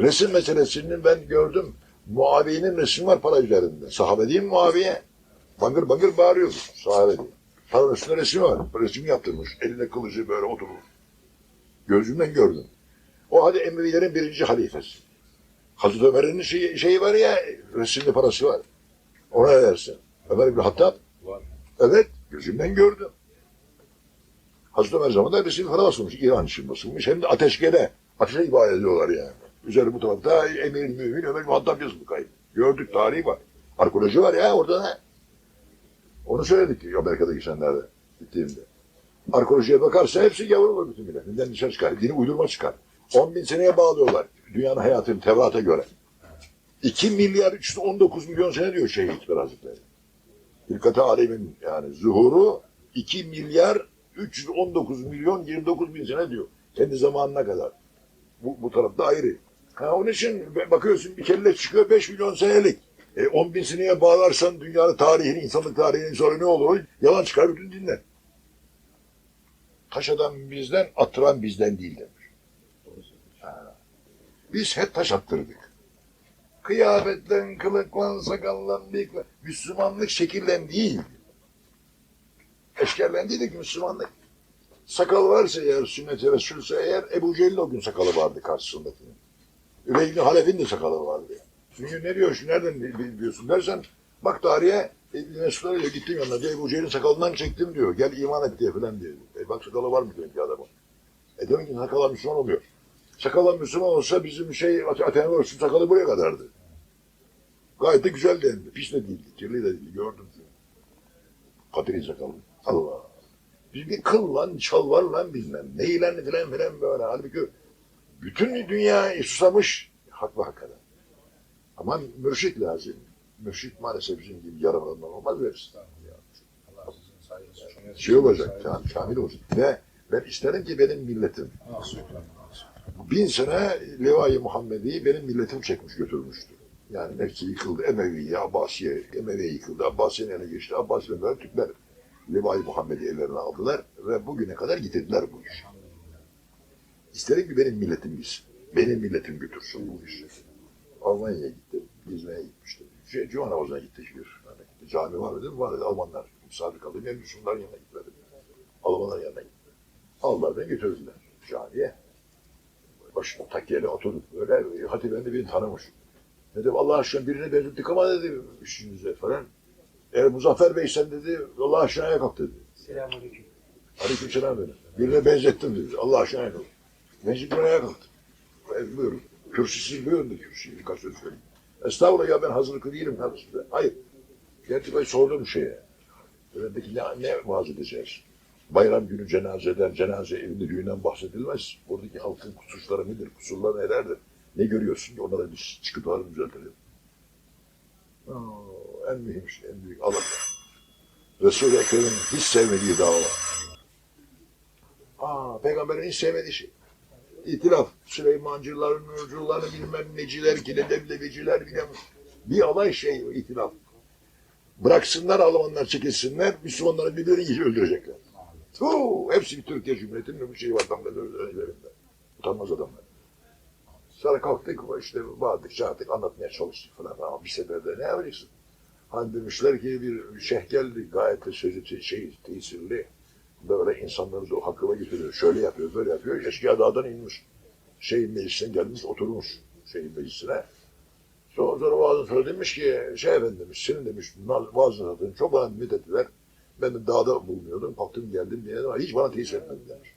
Resim meselesini ben gördüm. Muaviye'nin resmi var para üzerinde. Sahabe değil mi Muaviye? Bangır bangır bağırıyor. Sahabe diye. Paranın üstünde resmi var. Resim yaptırmış. Eline kılıcı böyle oturur. Gözümden gördüm. O hadi Emevilerin birinci halifesi. Hazreti Ömer'in şeyi, şeyi var ya, resimli parası var. Ona ne dersin? Ömer İbni Hattab? Var. Evet, gözümden gördüm. Hazreti Ömer zamanında resimli para basılmış. İran için basılmış. Hem de ateşkele. Ateşe ibadet ediyorlar yani. Üzeri bu tarafta Emir Mümin Ömer İbni Hattab yazılı kayıp. Gördük, tarihi var. Arkeoloji var ya orada da. Onu söyledik Amerika'da geçenlerde gittiğimde. Arkeolojiye bakarsa hepsi gavur olur bütün milletinden dışarı çıkar. Dini uydurma çıkar. 10 bin seneye bağlıyorlar. Dünyanın hayatını Tevrat'a göre. 2 milyar 319 milyon sene diyor Şeyh Hazretleri. Hilkat-ı Alemin yani zuhuru 2 milyar 319 milyon 29 bin sene diyor. Kendi zamanına kadar. Bu, bu tarafta ayrı. Ha, onun için bakıyorsun bir kelle çıkıyor 5 milyon senelik. E, 10 bin seneye bağlarsan dünyanın tarihini, insanlık tarihini sonra ne olur? Yalan çıkar bütün dinler. Taş adam bizden, attıran bizden değil demiş. Ha. Biz hep taş attırdık. Kıyafetten, kılıklan, sakallan, bıyıklan. Müslümanlık şekillen değil. Eşkerlendiydik Müslümanlık. Sakal varsa eğer sünnet-i Resulse eğer Ebu Cehil'in o gün sakalı vardı karşısındakinin. Übey-i Halef'in de sakalı vardı. Çünkü ne diyor, nereden bil- biliyorsun dersen bak tarihe Mesud'a diyor gittim yanına diyor Ebu Cehil'in sakalından çektim diyor. Gel iman et diye falan diyor. E bak sakalı var mı diyor ki adamın. E demek ki sakala Müslüman oluyor. Sakala Müslüman olsa bizim şey Atener olsun sakalı buraya kadardı. Gayet de güzeldi hem de. Pis de değildi, kirli de değildi. Gördüm. Kadri sakalı. Allah. Biz bir kıl lan, çal var lan bilmem. Neyle filan filan böyle. Halbuki bütün dünya susamış. Hak ve hakikaten. Ama mürşit lazım. Mürşit maalesef bizim gibi yarım adamlar olmaz çok Şey olacak, kam- kamil olacak. Ve ben isterim ki benim milletim, bin sene Levai Muhammedi benim milletim çekmiş götürmüştü. Yani nefsi yıkıldı, Emeviye, Abbasiye, Emeviye yıkıldı, Abbasiye'nin eline geçti, Abbasiye'nin Türkler Levai Muhammedi ellerine aldılar ve bugüne kadar getirdiler bu işi. İsterim ki benim milletim gitsin. Benim milletim götürsün bu işi. Almanya'ya gittim, gezmeye gitmiştim. Şey, Cuma namazına gittik bir. Gitti. Cami var dedim, var dedi Almanlar. Misafir kalayım, yani Müslümanların yanına gitmedim. Almanların yanına gittim. Aldılar beni götürdüler camiye. Başına takkiyeyle oturduk. Böyle Hatip Efendi beni tanımış. Dedim Allah aşkına birine benzettik ama dedi işinize falan. Eğer Muzaffer Bey sen dedi Allah aşkına ayağa kalk dedi. Selamünaleyküm. Aleyküm selam dedi. Birine benzettim dedi. Allah aşkına ayağa kalk. Mecbur ayağa kalktı. E, buyurun. Kürsüsüz buyurun dedi kürsüyü birkaç söz söyleyeyim. Estağfurullah ya ben hazırlıklı değilim kardeşim. Hayır. Gerçi ben sordum şeye. Önündeki ne, ne vaaz edeceğiz? Bayram günü cenazeden, cenaze evinde düğünden bahsedilmez. Oradaki halkın kusurları nedir, kusurları nelerdir? Ne görüyorsun onlara biz çıkıtlarını düzeltelim. En mühim şey, en büyük Allah. Resul-i Ekrem'in hiç sevmediği dava. Aa, peygamberin hiç sevmediği şey. İtilaf. Süleymancılar, Nurcular, bilmem neciler, kile deblebeciler, bilmem. Bir alay şey itilaf. Bıraksınlar Almanlar çekilsinler, Müslümanları birbirini öldürecekler. Tuh, hepsi bir Türkiye Cumhuriyeti'nin bir şeyi var tam da önlerinde. Utanmaz adamlar. Sonra kalktık işte bağırdık, çağırdık, anlatmaya çalıştık falan. Ama bir seferde ne yapacaksın? Hani demişler ki bir şeyh geldi gayet de sözü şey, tesirli. Böyle insanları da hakkıma getiriyor. Şöyle yapıyor, böyle yapıyor. Eşkıya dağdan inmiş. Şeyin meclisine gelmiş, oturmuş şeyin meclisine. Sonra, sonra vaazın sonra demiş ki, şey efendim demiş, senin demiş, vaazın adını çok bana ümit ettiler. Ben de dağda bulunuyordum, kalktım geldim diye ama hiç bana tesir etmedi demiş.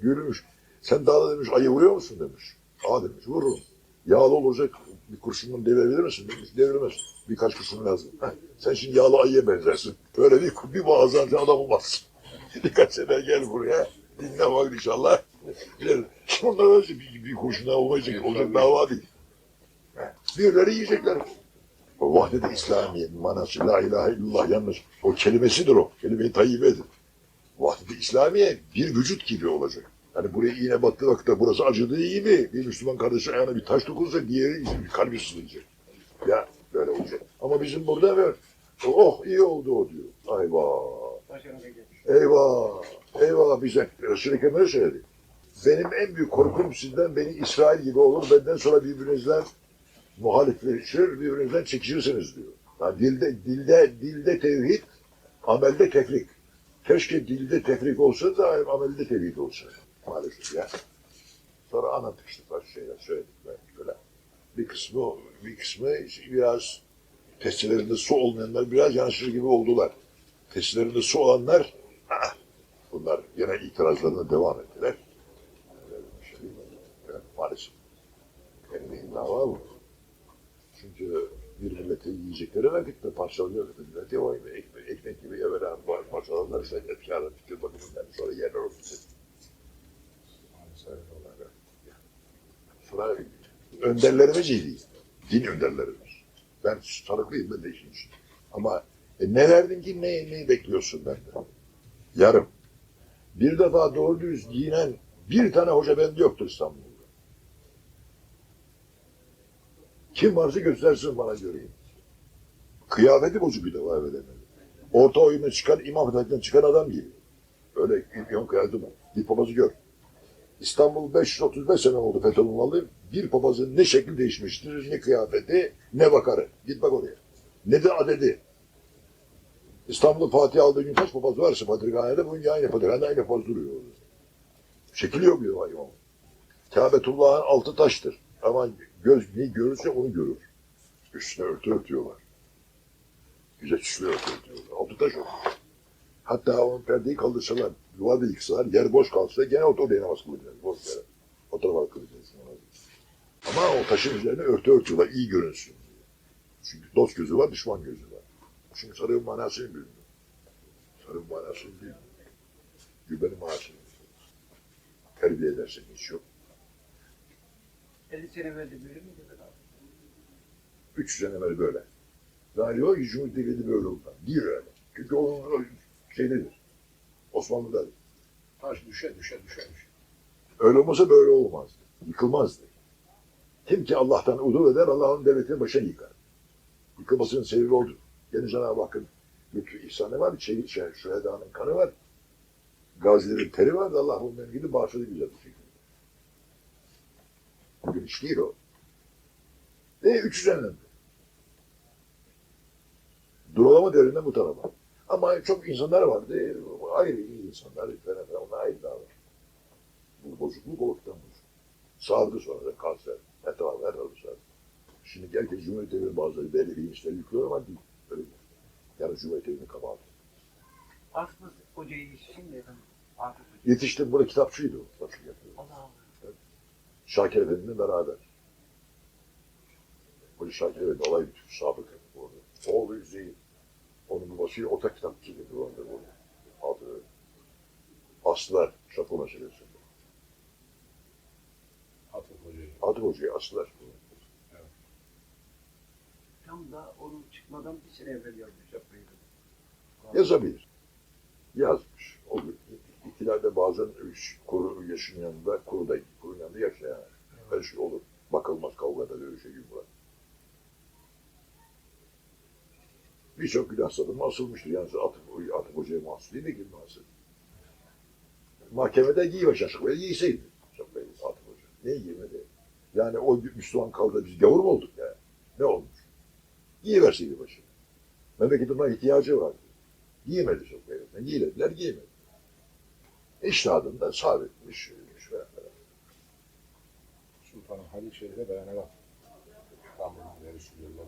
Gülmüş. Sen dağda demiş, ayı vuruyor musun demiş. Aa demiş, vururum. Yağlı olacak bir kurşundan devirebilir misin demiş. Deviremez. Birkaç kurşun lazım. Heh, sen şimdi yağlı ayıya benzersin. Böyle bir, bir sen adam olmazsın. Birkaç sefer gel buraya. Dinle bak inşallah. Onlar öyle bir, bir kurşuna olmayacak. Olacak dava değil. Birileri yiyecekler. O vahdet-i İslamiye'nin manası la ilahe illallah yalnız o kelimesidir o. Kelime-i tayyibedir. Vahdet-i İslamiye bir vücut gibi olacak. Yani buraya iğne battığı vakitte burası acıdığı gibi bir Müslüman kardeşi ayağına bir taş dokunsa diğeri kalbi sızlayacak. Ya böyle olacak. Ama bizim burada böyle oh iyi oldu o diyor. Ay vah. Eyvah. Eyvah bize. Resul-i Ekrem öyle söyledi. benim en büyük korkum sizden beni İsrail gibi olur. Benden sonra birbirinizden muhalifleşir, birbirinizden çekişirsiniz diyor. Yani dilde, dilde, dilde tevhid, amelde tefrik. Keşke dilde tefrik olsa da amelde tevhid olsa. Maalesef ya. Sonra başka şeyler söyledik ben böyle. Bir kısmı, bir kısmı biraz testilerinde su olmayanlar biraz yansır gibi oldular. Testilerinde su olanlar bunlar yine itirazlarına devam ettiler. Şey mi? Evet, maalesef. Benim dava bu. Çünkü bir millete yiyecekleri vakitte parçalıyor milleti o ekmek, ekmek gibi evvela parçalarlar işte efkarı fikir bakımından sonra yerler o Maalesef. Sonra önderlerimiz iyiydi. Din önderlerimiz. Ben tanıklıyım ben de işin için. Ama e, ne verdin ki ne, neyi bekliyorsun benden? Yarım. Bir defa doğru düz giyinen bir tane hoca bende yoktur İstanbul'da. Kim varsa göstersin bana göreyim. Kıyafeti bozuk bir defa evvel Orta oyuna çıkan, imam hatipten çıkan adam gibi. Öyle imam kıyafeti var. Bir papazı gör. İstanbul 535 sene oldu fetholunalı. Bir papazın ne şekli değişmiştir, ne kıyafeti, ne bakarı. Git bak oraya. Ne de adedi. İstanbul'da Fatih aldığı gün kaç papaz varsa Patrikhane'de bugün aynı Patrikhane aynı papaz duruyor. Şekil yok diyor imam. Kabetullah'ın altı taştır. Ama göz ne görürse onu görür. Üstüne örtü örtüyorlar. Güzel süslü örtü örtüyorlar. Altı taş o. Hatta onun perdeyi kaldırsalar, duvarda yıksalar, yer boş kalsa gene o oraya namaz kılacağız. Boş yere. O tarafa kılacağız. Ama o taşın üzerine örtü örtüyorlar, iyi görünsün. Çünkü dost gözü var, düşman gözü var. Çünkü sarığın manasını bilmiyor. Sarığın manasını bilmiyor. Gübenin manasını bilmiyor. Terbiye edersen hiç yok. 50 sene evvel de böyle miydi be abi? Üç sene evvel böyle. Galiba Cumhuriyet Devleti böyle oldu. Değil öyle. Çünkü onun şeydedir. Osmanlı'dadır. Taş düşe düşe düşe düşe. Öyle olmasa böyle olmazdı. Yıkılmazdı. Kim ki Allah'tan udur eder, Allah'ın devletini başına yıkar. Yıkılmasının sebebi odur. Gene Cenab-ı Hakk'ın lütfü ihsanı var, şey, şey, şühedanın kanı var. Gazilerin teri var da Allah onların gidip bağışladı güzel bir şekilde. Bugün iş değil o. Ve üç düzenlendi. Durulama devrinden bu tarafa. Ama çok insanlar vardı. Ayrı iyi insanlar. Falan falan. Onlar ayrı dava. Bu bozukluk o vakitten bozuk. Sağlığı sonra da kanser. Etrafı her tarafı sardı. Şimdi herkes Cumhuriyet Devleti bazıları belli bir işler yüklüyor ama değil. Öyle. Yani Cumhuriyet Devleti'nin kabahati. Aslında hocayı şimdi efendim. Akif Hoca. Yetiştim burada kitapçıydı o. Kitapçı. Allah Allah. Şakir Efendi'yle beraber. Hoca Şakir Efendi olay bütün sabık orada. Oğlu Hüseyin. Onun babası ortak kitapçı dedi orada. orada. Adı meselesinde. Atıf hocayı. Adı Hoca'yı Aslılar. Tam da onun çıkmadan bir sene evvel yazmış yapmayı. Yazabilir. Yazmış. O gün ikilerde bazen üç kuru yaşın yanında, kuru da kurun yanında yaşa yani. Her şey olur. Bakılmaz kavgada dövüşe gibi var. Birçok günah satımı asılmıştır. Yani atıp, atıp hocaya mahsus değil mi ki mahsus? Mahkemede giyiyor şaşık giyseydi. Atıp hoca. Niye giymedi? Yani o Müslüman kaldı biz gavur mu olduk? Giyiverseydi başına. Memleketin buna ihtiyacı vardı. Giyemedi çok beyefendi. Giyilediler, giyemedi. İştihadında sabitmiş, yürümüş falan. Sultanım Halil Şerif'e dayanarak İstanbul'un ileri sürüyorlar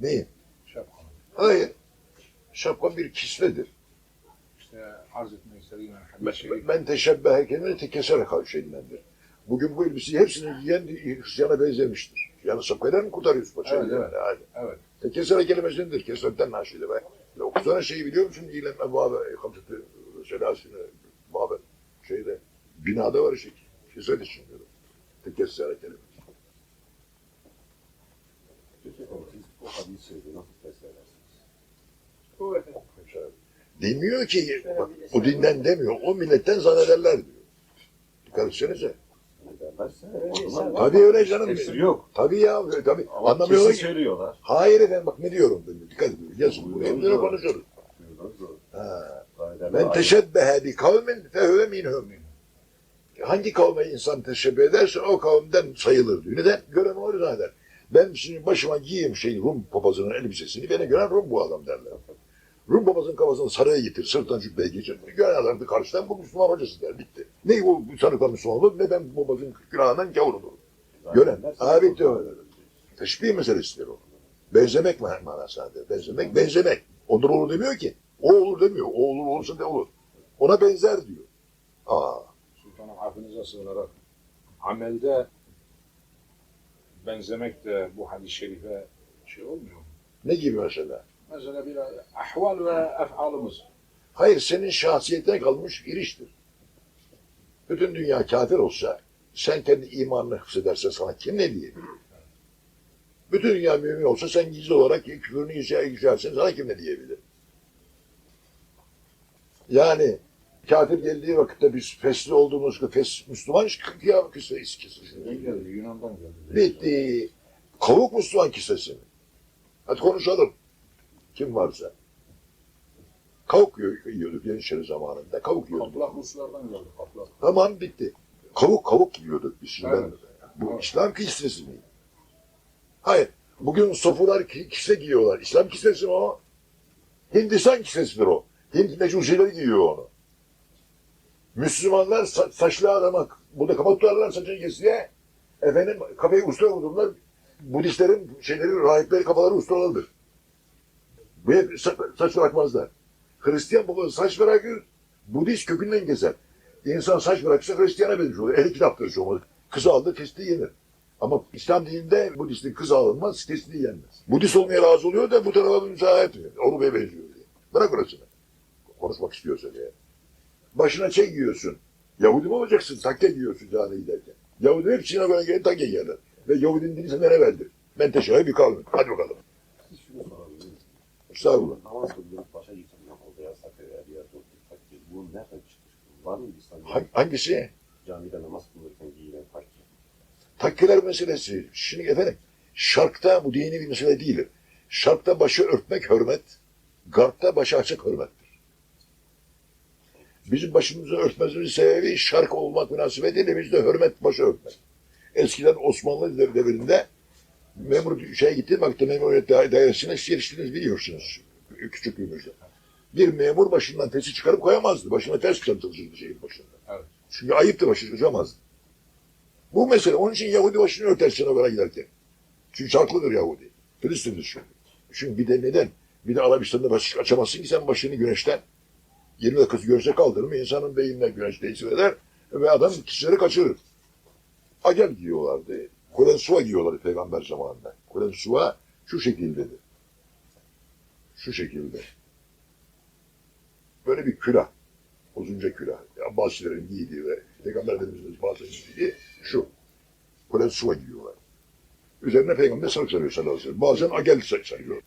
Neyi? Şapkanı. Hayır. Şapka bir kisvedir. İşte arz etmek istediğim Halil Şerif. Ben, ben teşebbehe kelimeni tekeserek şeyindendir. Bugün bu elbiseyi hepsini giyen Hristiyan'a benzemiştir. Yani şapkayla mı kurtarıyorsun paçayı? Evet, evet. Yani, Evet. Tekesere kelimesindir. Keserden naşide be. Ya Okusana şeyi biliyor musun? İlem ebabı, hamsatı, selasını, babı, şeyde, binada var şey. Keser için diyorum. Tekesere kelimesi. Peki efendim siz o hadis-i şerifi nasıl. Demiyor ki, bak, o dinden demiyor, o milletten zannederler diyor. Dikkat etsenize. Tabii öyle canım. tefsir yok. Tabii ya, tabii. Ama Anlamıyorlar kesin ki. söylüyorlar. Hayır efendim bak ne diyorum ben. Dikkat edin. Yazın buraya. Buyurun, doğru. Ha. Ayrı. teşebbehe bi kavmin fehüve minhum. hangi kavme insan teşebbüh ederse o kavimden sayılır diyor. Neden? Gören o zanneder. Ben şimdi başıma giyeyim şey Rum papazının elbisesini, beni gören Rum bu adam derler. Rum papazın kafasını saraya getir, sırttan cübbeye geçir. Adam da karşıdan bu Müslüman hocası der, bitti. Ne bu, sanıkla Müslüman olur, ne ben papazın günahından gavur olurum. Gören, abi diyor. Teşbih meselesidir o. Benzemek man- manasındadır. Benzemek, benzemek. Onur olur demiyor ki. O olur demiyor. O olur olursa de olur. Ona benzer diyor. Aa, Sultanım affınıza sığınarak amelde benzemek de bu hadis-i şerife şey olmuyor mu? ne gibi mesela? Mesela bir ahval ve ef'alımız. Hayır senin şahsiyetine kalmış giriştir. Bütün dünya kafir olsa sen kendi imanını hıfzedersen sana kim ne diyebilir? Bütün dünya mümin olsa sen gizli olarak küfürünü yükselsen sana kim ne diyebilir? Yani kafir geldiği vakitte biz fesli olduğumuz fes, Müslüman ya kisesi kisesi. Ne geldi? Yunan'dan geldi. Bitti. Kavuk Müslüman kisesi mi? Hadi konuşalım. Kim varsa. Kavuk yiyor- yiyorduk Yeniçeri zamanında. Kavuk yiyorduk. Kaplak Ruslardan geldi. Kaplak. Tamam bitti. Kavuk kavuk yiyorduk biz şimdi. Evet. Bu İslam kisvesi mi? Hayır. Bugün sofular ki- kisve giyiyorlar. İslam kisvesi mi o? Hindistan kisvesidir o. Hint mecusileri giyiyor onu. Müslümanlar sa- saçlı adama burada kafa tutarlar saçını kesiye. Efendim kafayı usta vururlar. Budistlerin şeyleri, rahipleri kafaları ustalardır. Bu saç bırakmazlar. Hristiyan babası saç bırakır, Budist kökünden keser. İnsan saç bıraksa Hristiyana benziyor olur. Ehli kitaptır olmaz. Kız aldı testi yenir. Ama İslam dininde Budist'in kız alınmaz, testi yenmez. Budist olmaya razı oluyor da bu tarafa müsaade etmiyor. Avrupa'ya benziyor diye. Bırak orasını. Konuşmak istiyorsa diye. Başına şey giyiyorsun. Yahudi mi olacaksın? Takke giyiyorsun camiye giderken. Yahudi hep sinagoga gelip takke giyerler. Ve Yahudinin dini senden evveldir. Ben teşebbüh bir kavmin. Hadi bakalım. Estağfurullah. Namaz kıldırıp başa getirmek oldu ya sakaya ya dört takdir. Bu nereden çıkmış? Var mı İslam'da? Hang- Hangisi? Camide namaz kılırken giyilen takdir. Takkiler meselesi. Şimdi efendim şarkta bu dini bir mesele değildir. Şarkta başı örtmek hürmet, garpta başı açık hürmettir. Bizim başımızı örtmemizin sebebi şark olmak münasebetiyle bizde hürmet başı örtmek. Eskiden Osmanlı dev- devrinde memur şeye gittiği vakitte da- dairesine giriştiniz biliyorsunuz küçüklüğümüzde. Bir memur başından tesi çıkarıp koyamazdı. Başına ters çalışırdı şeyin başında. Evet. Çünkü ayıptı başı çıkamazdı. Bu mesele. Onun için Yahudi başını örter sinagora giderken. Çünkü şarklıdır Yahudi. Filistin'dir çünkü. Çünkü bir de neden? Bir de Arabistan'da baş açamazsın ki sen başını güneşten. 20 dakikası güneşte kaldırır mı insanın beynine güneş tesir eder ve adam kişileri kaçırır. Acel giyiyorlardı. Kolensuva giyiyorlardı peygamber zamanında. Kolensuva şu şekildedir. Şu şekilde. Böyle bir külah. Uzunca külah. Abbasilerin giydiği ve Peygamber Efendimiz'in bazen giydiği şu. Kolensuva giyiyorlar. Üzerine Peygamber sarık sarıyor sallallahu aleyhi ve sellem. Bazen agel sarıyor.